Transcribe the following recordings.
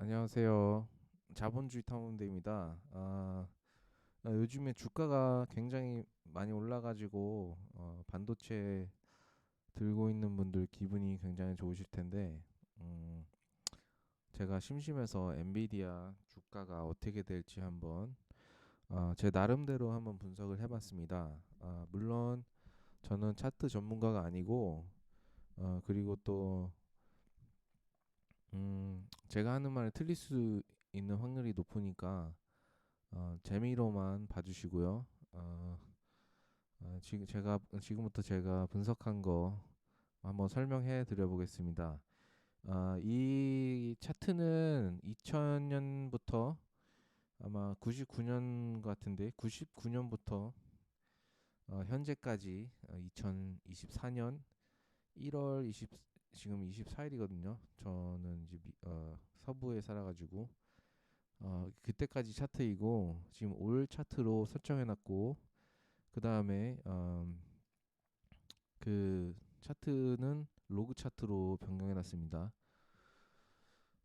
안녕하세요. 자본주의 탐험대입니다. 아, 아, 요즘에 주가가 굉장히 많이 올라가지고 어, 반도체 들고 있는 분들 기분이 굉장히 좋으실 텐데, 음, 제가 심심해서 엔비디아 주가가 어떻게 될지 한번 어, 제 나름대로 한번 분석을 해봤습니다. 아, 물론 저는 차트 전문가가 아니고, 어, 그리고 또 음, 제가 하는 말이 틀릴 수 있는 확률이 높으니까 어, 재미로만 봐주시고요. 어, 어, 지금 제가 지금부터 제가 분석한 거 한번 설명해 드려 보겠습니다. 어, 이 차트는 2000년부터 아마 99년 같은데 99년부터 어, 현재까지 어, 2024년 1월 20 지금 24일이거든요. 저는 이제 미, 어, 서부에 살아가지고 어, 그때까지 차트이고 지금 올 차트로 설정해놨고 그 다음에 음, 그 차트는 로그 차트로 변경해놨습니다.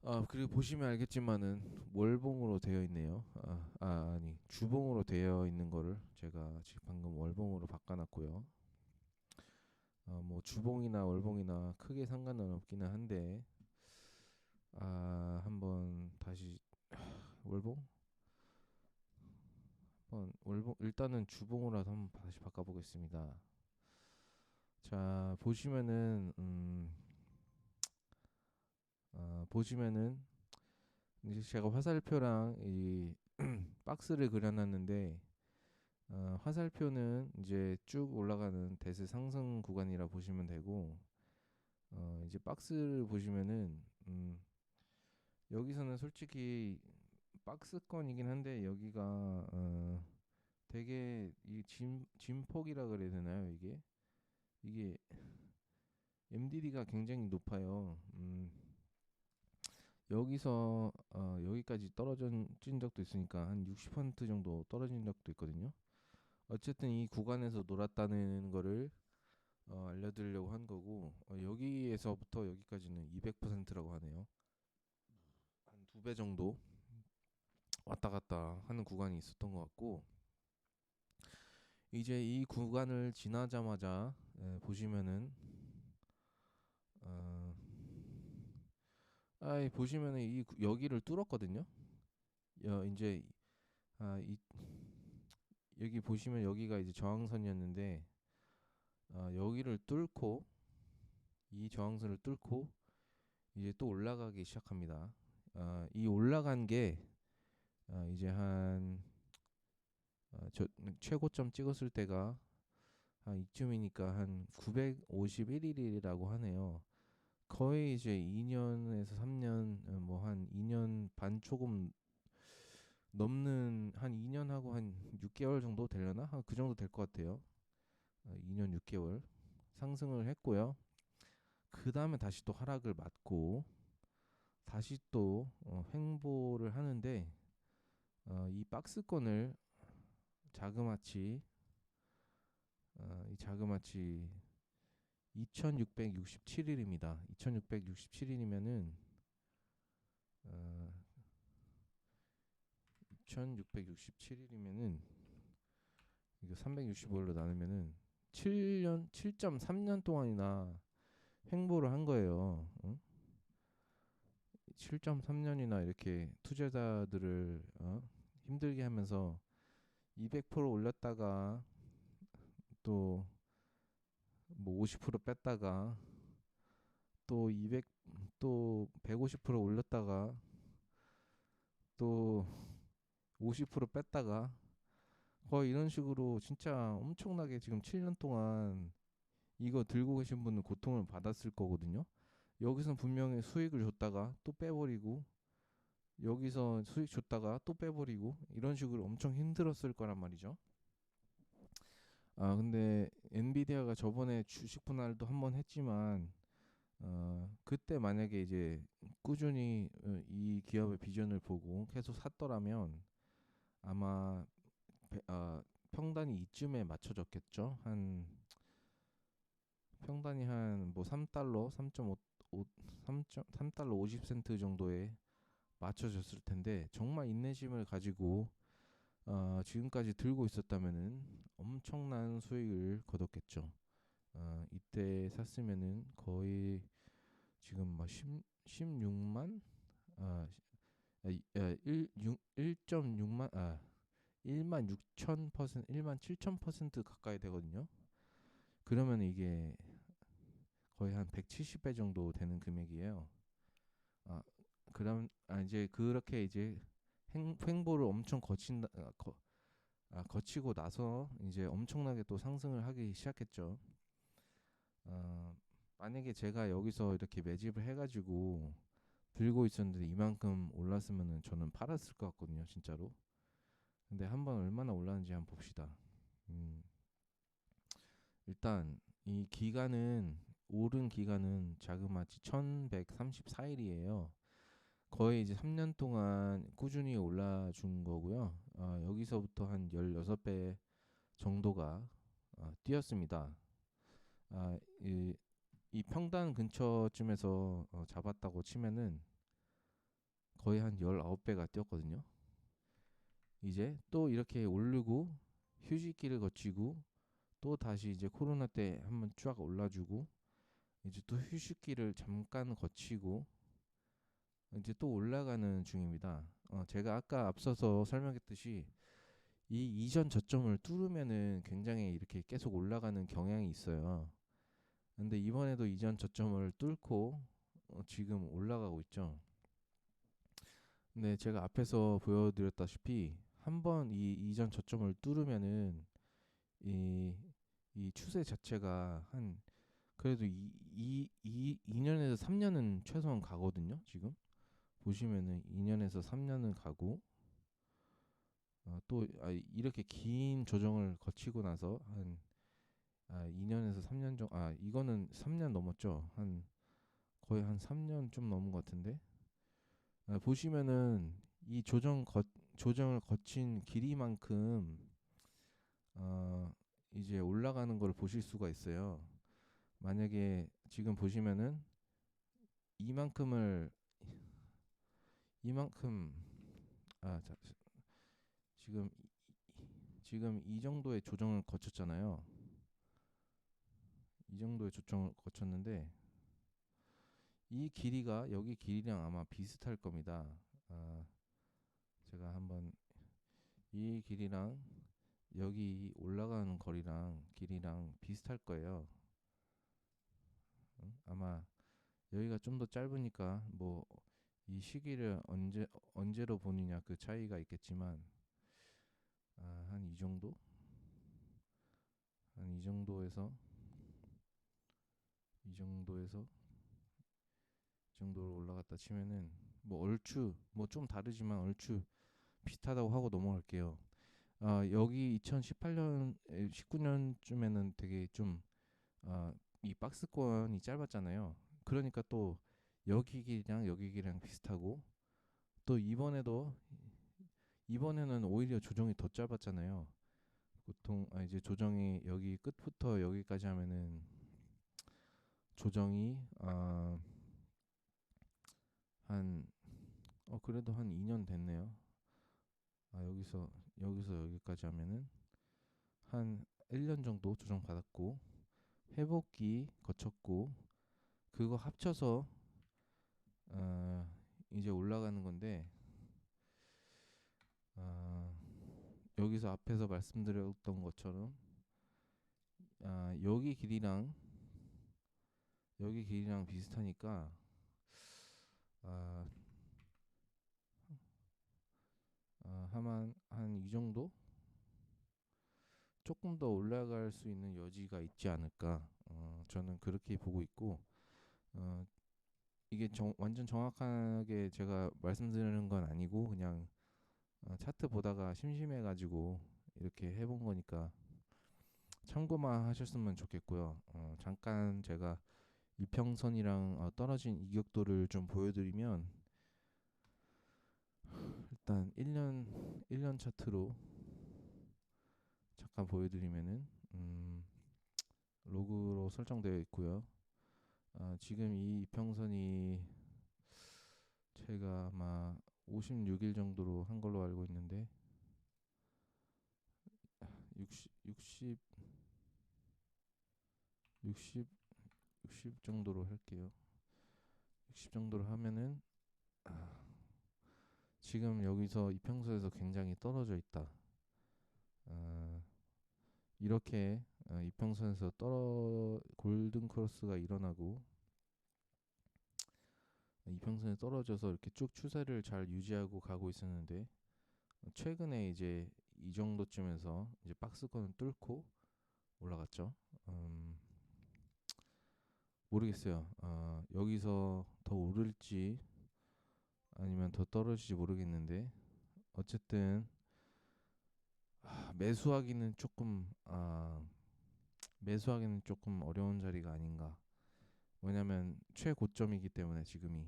아 그리고 보시면 알겠지만은 월봉으로 되어 있네요. 아, 아 아니 주봉으로 되어 있는 거를 제가 지금 방금 월봉으로 바꿔놨고요. 어, 뭐 주봉이나 월봉이나 크게 상관은 없기는 한데 아 한번 다시 월봉 한번 월봉 일단은 주봉으로 한번 다시 바꿔보겠습니다. 자 보시면은 음, 어, 보시면은 이제 제가 화살표랑 이 박스를 그려놨는데 어, 화살표는 이제 쭉 올라가는 대세 상승 구간이라 보시면 되고 어, 이제 박스를 보시면은 음, 여기서는 솔직히 박스권이긴 한데 여기가 어, 되게 이 진, 진폭이라 그래야 되나요 이게 이게 MDD가 굉장히 높아요. 음, 여기서 어, 여기까지 떨어진 적도 있으니까 한 60% 정도 떨어진 적도 있거든요. 어쨌든 이 구간에서 놀았다는 거를 어, 알려드리려고 한 거고 어, 여기에서부터 여기까지는 200%라고 하네요. 한 두 배 정도 왔다 갔다 하는 구간이 있었던 것 같고 이제 이 구간을 지나자마자 예, 보시면은 어, 아, 보시면은 이 여기를 뚫었거든요. 여, 이제 아, 이 여기 보시면 여기가 이제 저항선이었는데 어, 여기를 뚫고 이 저항선을 뚫고 이제 또 올라가기 시작합니다. 어, 이 올라간 게 어, 이제 한 어, 저, 최고점 찍었을 때가 한 이쯤이니까 한 951일이라고 하네요. 거의 이제 2년에서 3년 뭐 한 2년 반 조금 넘는 한 2년 하고 한 6개월 정도 되려나? 그 정도 될 것 같아요. 2년 어, 6개월 상승을 했고요. 그 다음에 다시 또 하락을 맞고 다시 또 어, 횡보를 하는데 어, 이 박스권을 자그마치 어, 이 자그마치 2667일입니다. 2667일이면은 어, 2667일이면은 이거 365일로 나누면은 7년 7.3년 동안이나 횡보를 한 거예요. 어? 7.3년이나 이렇게 투자자들을 어? 힘들게 하면서 200% 올렸다가 또 뭐 50% 뺐다가 또 200, 또 150% 올렸다가 또 50% 뺐다가 거의 이런 식으로 진짜 엄청나게 지금 7년 동안 이거 들고 계신 분은 고통을 받았을 거거든요. 여기서 분명히 수익을 줬다가 또 빼버리고 여기서 수익 줬다가 또 빼버리고 이런 식으로 엄청 힘들었을 거란 말이죠. 아 근데 엔비디아가 저번에 주식 분할도 한번 했지만 어 그때 만약에 이제 꾸준히 어, 이 기업의 비전을 보고 계속 샀더라면 아마 어, 평단이 이쯤에 맞춰졌겠죠. 한 평단이 한 뭐 3달러, 3.5 3.3달러 50센트 정도에 맞춰졌을 텐데 정말 인내심을 가지고 어, 지금까지 들고 있었다면은 엄청난 수익을 거뒀겠죠. 어, 이때 샀으면은 거의 지금 뭐 10, 16만 아, 아, 1, 6, 1.6만 아 1만 6천 퍼센트 1만 7천 퍼센트 가까이 되거든요. 그러면 이게 거의 한 170배 정도 되는 금액이에요. 아 그럼 아 이제 그렇게 이제 행, 횡보를 엄청 거친다 아, 거, 아, 거치고 나서 이제 엄청나게 또 상승을 하기 시작했죠. 어, 만약에 제가 여기서 이렇게 매집을 해가지고 들고 있었는데 이만큼 올랐으면은 저는 팔았을 것 같거든요, 진짜로. 근데 한번 얼마나 올랐는지 한번 봅시다. 음, 일단 이 기간은 오른 기간은 자그마치 1134일이에요. 거의 이제 3년 동안 꾸준히 올라준 거고요. 어, 여기서부터 한 16배 정도가 어, 뛰었습니다. 아, 이, 이 평단 근처쯤에서 어, 잡았다고 치면은 거의 한 19배가 뛰었거든요. 이제 또 이렇게 오르고 휴식기를 거치고 또 다시 이제 코로나 때 한번 쫙 올라주고 이제 또 휴식기를 잠깐 거치고 이제 또 올라가는 중입니다. 어, 제가 아까 앞서서 설명했듯이 이 이전 저점을 뚫으면은 굉장히 이렇게 계속 올라가는 경향이 있어요. 근데 이번에도 이전 저점을 뚫고 어, 지금 올라가고 있죠. 근데 제가 앞에서 보여드렸다시피 한번 이 이전 저점을 뚫으면은 이, 이 추세 자체가 한 그래도 이, 이, 이 2년에서 3년은 최소한 가거든요. 지금 보시면은 2년에서 3년은 가고 어, 또 아, 이렇게 긴 조정을 거치고 나서 한 아, 2년에서 3년 정도 아 이거는 3년 넘었죠. 한 거의 한 3년 좀 넘은 것 같은데 아, 보시면은 이 조정 거, 조정을 거친 길이만큼 어, 이제 올라가는 걸 보실 수가 있어요. 만약에 지금 보시면은 이만큼을 이만큼 아 자, 지금 지금 이 정도의 조정을 거쳤잖아요. 이 정도의 조정을 거쳤는데 이 길이가 여기 길이랑 아마 비슷할 겁니다. 아, 제가 한번 이 길이랑 여기 올라가는 거리랑 길이랑 비슷할 거예요. 응? 아마 여기가 좀 더 짧으니까 뭐 이 시기를 언제 언제로 보느냐 그 차이가 있겠지만 아, 한 이 정도 한 이 정도에서 이 정도에서 이 정도로 올라갔다 치면은 뭐 얼추 뭐 좀 다르지만 얼추 비슷하다고 하고 넘어갈게요. 아 여기 2018년 19년쯤에는 되게 좀이 아, 박스권이 짧았잖아요. 그러니까 또 여기 길이랑 여기 길이랑 비슷하고 또 이번에도 이번에는 오히려 조정이 더 짧았잖아요. 보통 아 이제 조정이 여기 끝부터 여기까지 하면은 조정이 아 한, 어, 그래도 한 2년 됐네요. 아, 여기서, 여기서 여기까지 하면은 한 1년 정도 조정 받았고, 회복기 거쳤고, 그거 합쳐서, 어, 이제 올라가는 건데, 아, 여기서 앞에서 말씀드렸던 것처럼, 아, 여기 길이랑, 여기 길이랑 비슷하니까, 아, 아 하만 한 이 정도? 조금 더 올라갈 수 있는 여지가 있지 않을까? 어, 저는 그렇게 보고 있고 어, 이게 정, 완전 정확하게 제가 말씀드리는 건 아니고 그냥 어, 차트 보다가 심심해 가지고 이렇게 해본 거니까 참고만 하셨으면 좋겠고요. 어, 잠깐 제가 이평선이랑 어, 떨어진 이격도를 좀 보여드리면 일단 1년 1년 차트로 잠깐 보여드리면은 음, 로그로 설정되어 있고요. 아, 지금 이 이평선이 제가 아마 56일 정도로 한 걸로 알고 있는데 60 60 60 60 정도로 할게요. 60 정도로 하면은 아, 지금 여기서 이평선에서 굉장히 떨어져 있다. 아, 이렇게 어, 이평선에서 떨어 골든 크로스가 일어나고 이평선에 떨어져서 이렇게 쭉 추세를 잘 유지하고 가고 있었는데 최근에 이제 이 정도쯤에서 이제 박스권을 뚫고 올라갔죠. 음, 모르겠어요. 어, 여기서 더 오를지 아니면 더 떨어질지 모르겠는데 어쨌든 아, 매수하기는 조금 아, 매수하기는 조금 어려운 자리가 아닌가. 왜냐면 최고점이기 때문에 지금이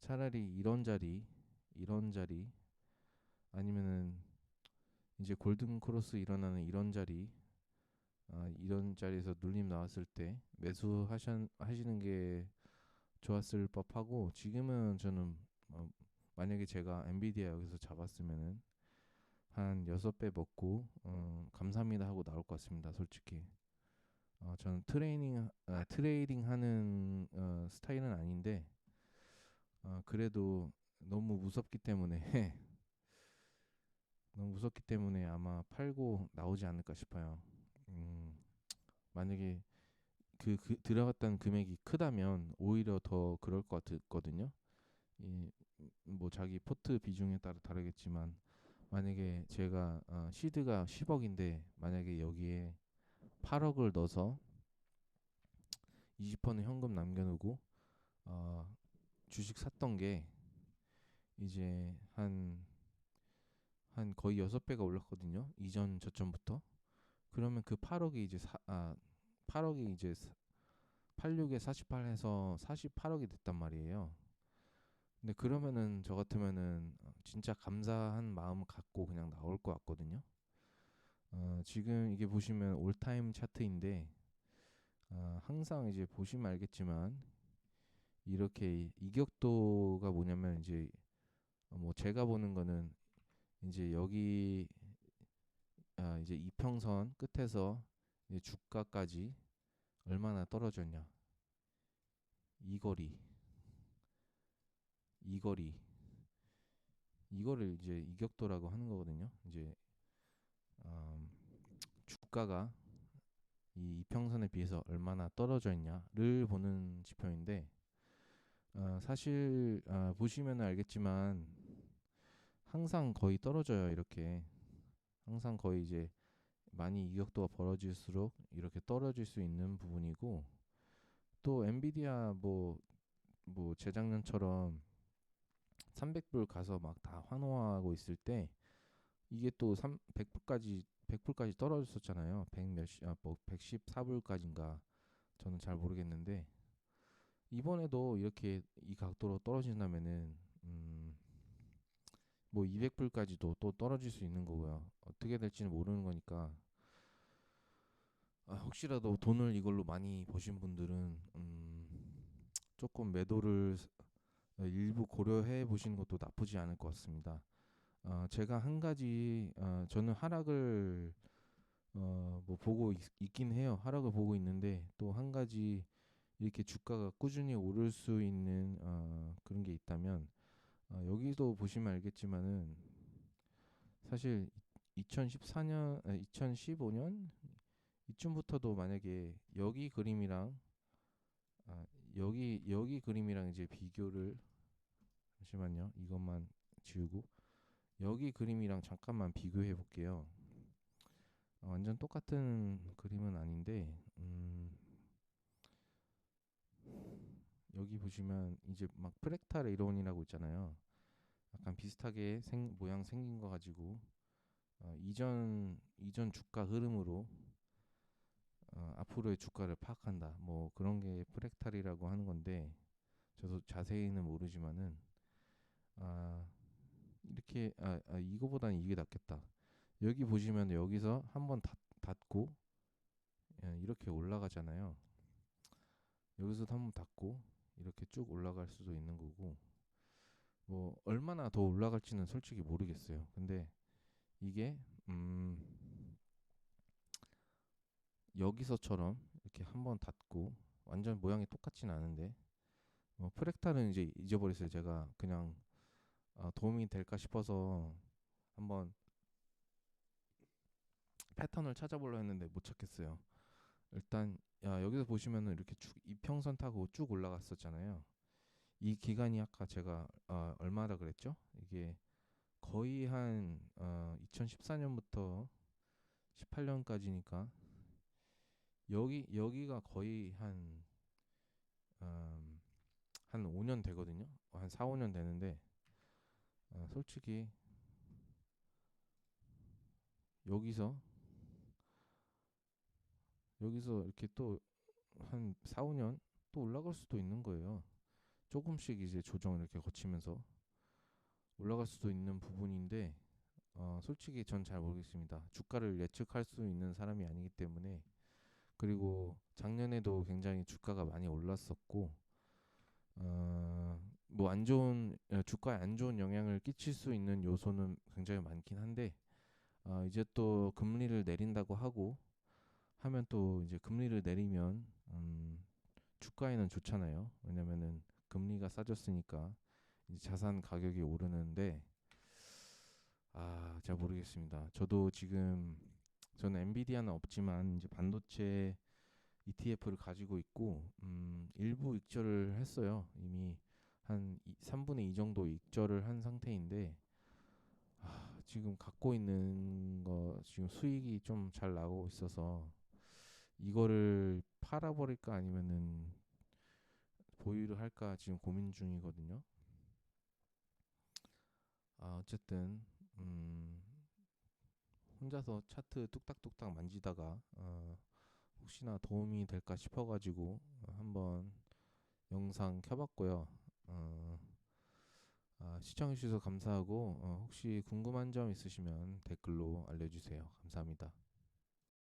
차라리 이런 자리, 이런 자리 아니면은 이제 골든 크로스 일어나는 이런 자리 아, 이런 자리에서 눌림 나왔을 때 매수 하시는 게 좋았을 법하고 지금은 저는 어, 만약에 제가 엔비디아 여기서 잡았으면은 한 여섯 배 먹고 어, 감사합니다 하고 나올 것 같습니다. 솔직히 어, 저는 트레이닝 아, 트레이딩 하는 어, 스타일은 아닌데 어, 그래도 너무 무섭기 때문에 너무 무섭기 때문에 아마 팔고 나오지 않을까 싶어요. 음, 만약에 그, 그 들어갔던 금액이 크다면 오히려 더 그럴 것 같거든요. 이, 뭐 자기 포트 비중에 따라 다르겠지만 만약에 제가 어, 시드가 10억인데 만약에 여기에 8억을 넣어서 20%는 현금 남겨놓고 어, 주식 샀던 게 이제 한 한 거의 6배가 올랐거든요. 이전 저점부터. 그러면 그 8억이 이제 사, 아 8억이 이제 86에 48 해서 48억이 됐단 말이에요. 근데 그러면은 저 같으면은 진짜 감사한 마음을 갖고 그냥 나올 것 같거든요. 어, 지금 이게 보시면 올타임 차트인데 어, 항상 이제 보시면 알겠지만 이렇게 이격도가 뭐냐면 이제 뭐 제가 보는 거는 이제 여기 아 이제 이평선 끝에서 이제 주가까지 얼마나 떨어졌냐? 이 거리. 이 거리. 이거를 이제 이격도라고 하는 거거든요. 이제 음, 주가가 이 이평선에 비해서 얼마나 떨어져 있냐를 보는 지표인데 어, 사실 어, 보시면 알겠지만 항상 거의 떨어져요 이렇게 항상 거의 이제 많이 이격도가 벌어질수록 이렇게 떨어질 수 있는 부분이고 또 엔비디아 뭐뭐 뭐 재작년처럼 300불 가서 막 다 환호하고 있을 때 이게 또 3, 100불까지 100불까지 떨어졌었잖아요. 100 몇십 아, 뭐 114불까지인가 저는 잘 모르겠는데 이번에도 이렇게 이 각도로 떨어진다면은 음, 뭐 200불까지도 또 떨어질 수 있는 거고요. 어떻게 될지는 모르는 거니까 아, 혹시라도 돈을 이걸로 많이 버신 분들은 음, 조금 매도를 일부 고려해 보시는 것도 나쁘지 않을 것 같습니다. 어, 제가 한 가지 어, 저는 하락을 어, 뭐 보고 있, 긴 해요. 하락을 보고 있는데 또 한 가지 이렇게 주가가 꾸준히 오를 수 있는 어, 그런 게 있다면 어, 여기도 보시면 알겠지만은 사실 2014년, 아, 2015년 이쯤부터도 만약에 여기 그림이랑 아, 여기 여기 그림이랑 이제 비교를 잠시만요. 이것만 지우고 여기 그림이랑 잠깐만 비교해 볼게요. 어, 완전 똑같은 그림은 아닌데 음, 여기 보시면 이제 막 프랙탈 이론이라고 있잖아요. 약간 비슷하게 생, 모양 생긴 거 가지고 어, 이전 이전 주가 흐름으로 어, 앞으로의 주가를 파악한다. 뭐 그런 게 프랙탈이라고 하는 건데 저도 자세히는 모르지만은 아 이렇게 아, 아 이거보다는 이게 낫겠다. 여기 보시면 여기서 한번 닫고 예, 이렇게 올라가잖아요. 여기서도 한번 닫고 이렇게 쭉 올라갈 수도 있는 거고 뭐 얼마나 더 올라갈지는 솔직히 모르겠어요. 근데 이게 음 여기서처럼 이렇게 한번 닫고 완전 모양이 똑같진 않은데 뭐 프랙탈은 이제 잊어버렸어요. 제가 그냥 아, 도움이 될까 싶어서 한번 패턴을 찾아보려 했는데 못 찾겠어요. 일단 야, 여기서 보시면은 이렇게 쭉 이평선 타고 쭉 올라갔었잖아요. 이 기간이 아까 제가 어, 얼마다 그랬죠? 이게 거의 한 어, 2014년부터 18년까지니까 여기 여기가 거의 한 음, 한 5년 되거든요. 한 4, 5년 되는데 어, 솔직히 여기서 여기서 이렇게 또 한 4, 5년 또 올라갈 수도 있는 거예요. 조금씩 이제 조정을 이렇게 거치면서 올라갈 수도 있는 부분인데 어, 솔직히 전 잘 모르겠습니다. 주가를 예측할 수 있는 사람이 아니기 때문에 그리고 작년에도 굉장히 주가가 많이 올랐었고 어, 뭐 안 좋은 어, 주가에 안 좋은 영향을 끼칠 수 있는 요소는 굉장히 많긴 한데 어, 이제 또 금리를 내린다고 하고 하면 또 이제 금리를 내리면 음, 주가에는 좋잖아요. 왜냐면은 금리가 싸졌으니까 이제 자산 가격이 오르는데 아, 잘 모르겠습니다. 저도 지금 저는 엔비디아는 없지만 이제 반도체 ETF를 가지고 있고 음, 일부 익절을 했어요. 이미 한 3분의 2 정도 익절을 한 상태인데 아, 지금 갖고 있는 거 지금 수익이 좀 잘 나오고 있어서 이거를 팔아버릴까 아니면은 보유를 할까 지금 고민 중이거든요. 아, 어쨌든 음, 혼자서 차트 뚝딱뚝딱 만지다가 어, 혹시나 도움이 될까 싶어가지고 한번 영상 켜봤고요. 어, 아, 시청해주셔서 감사하고 어, 혹시 궁금한 점 있으시면 댓글로 알려주세요. 감사합니다.